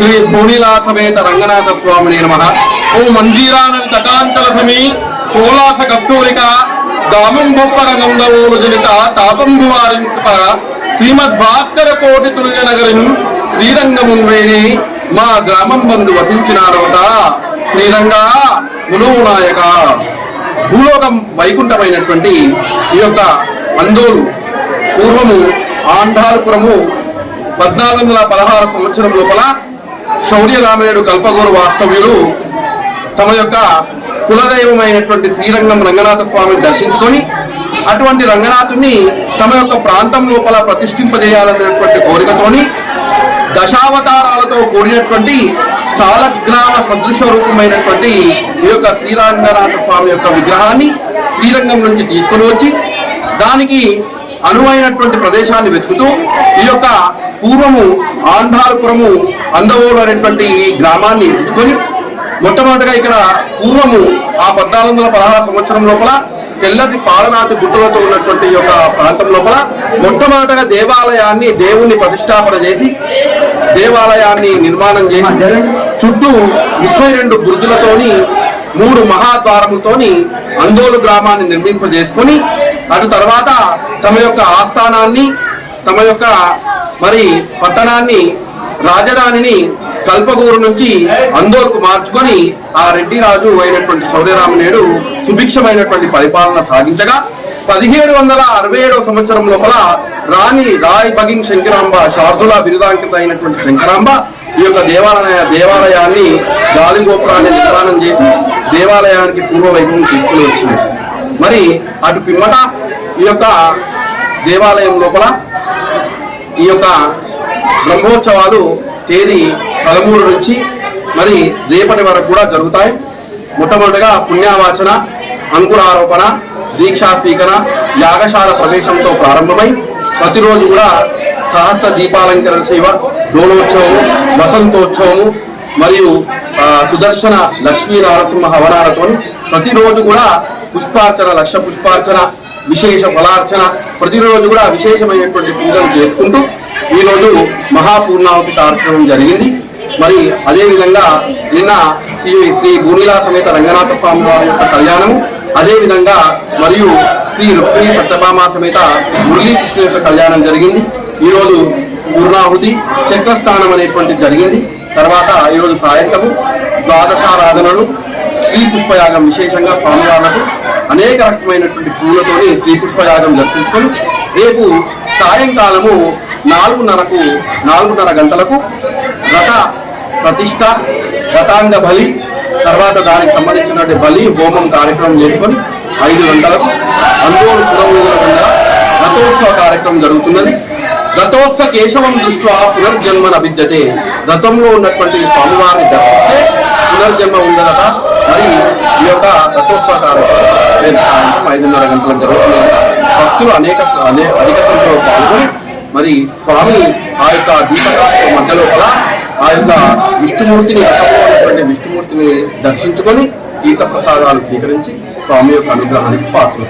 శ్రీ భూనిలాసమేత రంగనాథ స్వామిని నమ. ఓ మంజీరానని తటాంతలసమి కోలాస కస్తూరిక దామం బొప్పర జనిత తాపంబు వారింప శ్రీమద్ భాస్కర కోటి తుల్య నగరం శ్రీరంగమున్ మా గ్రామం బంధు వసించినారవత శ్రీరంగా మునువు నాయక భూలోకం వైకుంఠమైనటువంటి ఈ యొక్క అందోలు పూర్వము ఆంధారపురము పద్నాలుగు వందల పదహారు సంవత్సరం లోపల శౌర్య రామనేడు కల్పగోరు వాస్తవ్యులు తమ యొక్క కులదైవమైనటువంటి శ్రీరంగం రంగనాథ స్వామిని దర్శించుకొని అటువంటి రంగనాథుని తమ యొక్క ప్రాంతం లోపల ప్రతిష్ఠింపజేయాలనేటువంటి కోరికతోని దశావతారాలతో కూడినటువంటి సాలగ్రామ సదృశ రూపమైనటువంటి ఈ యొక్క శ్రీరంగనాథ స్వామి యొక్క విగ్రహాన్ని శ్రీరంగం నుంచి తీసుకొని వచ్చి దానికి అనువైనటువంటి ప్రదేశాన్ని వెతుకుతూ ఈ యొక్క పూర్వము ఆంధ్రాలపురము అందవోలు అనేటువంటి ఈ గ్రామాన్ని ఎంచుకొని మొట్టమొదటిగా ఇక్కడ పూర్వము ఆ పద్నాలుగు వందల పదహారు సంవత్సరం లోపల తెల్లటి పాలనాటి గుట్టలతో ఉన్నటువంటి ఈ యొక్క ప్రాంతం లోపల మొట్టమొదటగా దేవాలయాన్ని దేవుణ్ణి ప్రతిష్టాపన చేసి దేవాలయాన్ని నిర్మాణం చేసి చుట్టూ ముప్పై రెండు బుర్జులతోని మూడు మహాద్వారములతోని అందోలు గ్రామాన్ని నిర్మింపజేసుకొని అటు తర్వాత తమ యొక్క ఆస్థానాన్ని తమ యొక్క మరి పట్టణాన్ని రాజధానిని కల్పగూరు నుంచి అందోలకు మార్చుకొని ఆ రెడ్డి రాజు అయినటువంటి శౌర్యరామనేడు సుభిక్షమైనటువంటి పరిపాలన సాగించగా పదిహేడు వందల అరవై ఏడవ సంవత్సరం లోపల రాణి రాయ్ బగిన్ శంకరాంబ శార్దుల బిరుదాంకిత అయినటువంటి శంకరాంబ ఈ యొక్క దేవాలయ దేవాలయాన్ని గాలిగోపురాన్ని నిర్మాణం చేసి దేవాలయానికి పూర్వవైభవం తీసుకుని వచ్చింది. మరి అటు పిమ్మట ఈ యొక్క దేవాలయం లోపల ఈ యొక్క బ్రహ్మోత్సవాలు తేదీ పదమూడు నుంచి మరి రేపటి వరకు కూడా జరుగుతాయి. మొట్టమొదటిగా పుణ్యావాచన అంకురారోపణ దీక్షా స్వీకరణ యాగశాల ప్రవేశంతో ప్రారంభమై ప్రతిరోజు కూడా సహస్ర దీపాలంకరణ సేవ డోలోత్సవము వసంతోత్సవము మరియు సుదర్శన లక్ష్మీ నరసింహ హవనాలతో ప్రతిరోజు కూడా పుష్పార్చన లక్ష పుష్పార్చన విశేష ఫలార్చన. ప్రతిరోజు కూడా విశేషమైనటువంటి పూజలు చేసుకుంటూ ఈరోజు మహాపూర్ణావతి కార్యక్రమం జరిగింది. మరి అదేవిధంగా నిన్న శ్రీ శ్రీ భూమిలా సమేత రంగనాథ స్వామి వారి యొక్క కళ్యాణము అదేవిధంగా మరియు శ్రీ రుక్మిణి సత్యభామ సమేత మురళీకృష్ణ యొక్క కళ్యాణం జరిగింది. ఈరోజు పూర్ణాహుతి చక్రస్థానం అనేటువంటి జరిగింది. తర్వాత ఈరోజు సాయంత్రము ద్వాదశారాధనలు శ్రీ పుష్పయాగం విశేషంగా స్వామివార్లకు అనేక రకమైనటువంటి పూలతోని శ్రీపుష్పయాగం దర్శించుకొని రేపు సాయంకాలము నాలుగున్నరకు నాలుగున్నర గంటలకు రథ ప్రతిష్ట రథాంగ బలి తర్వాత దానికి సంబంధించినటువంటి బలి హోమం కార్యక్రమం చేసుకొని ఐదు గంటలకు అందులో పురవీధుల రథోత్సవ కార్యక్రమం జరుగుతున్నది. రథోత్సవ కేశవం దృష్ట్యా పునర్జన్మన విద్యతే రథంలో ఉన్నటువంటి స్వామివారిని దర్శిస్తే పునర్జన్మ ఉండదట మరి ఈ యొక్క రథోత్సవ కార్యక్రమం సాయంత్రం ఐదున్నర గంటలకు జరుగుతుంది భక్తులు అనేక అనేక అధిక సంఖ్యలో పాల్గొని మరి స్వామి ఆ యొక్క దీపకాల మధ్య లోపల ఆ యొక్క విష్ణుమూర్తిని రథంలో విష్ణుమూర్తిని దర్శించుకొని తీర్థ ప్రసాదాలు స్వీకరించి స్వామి యొక్క అనుగ్రహానికి పాత్రలు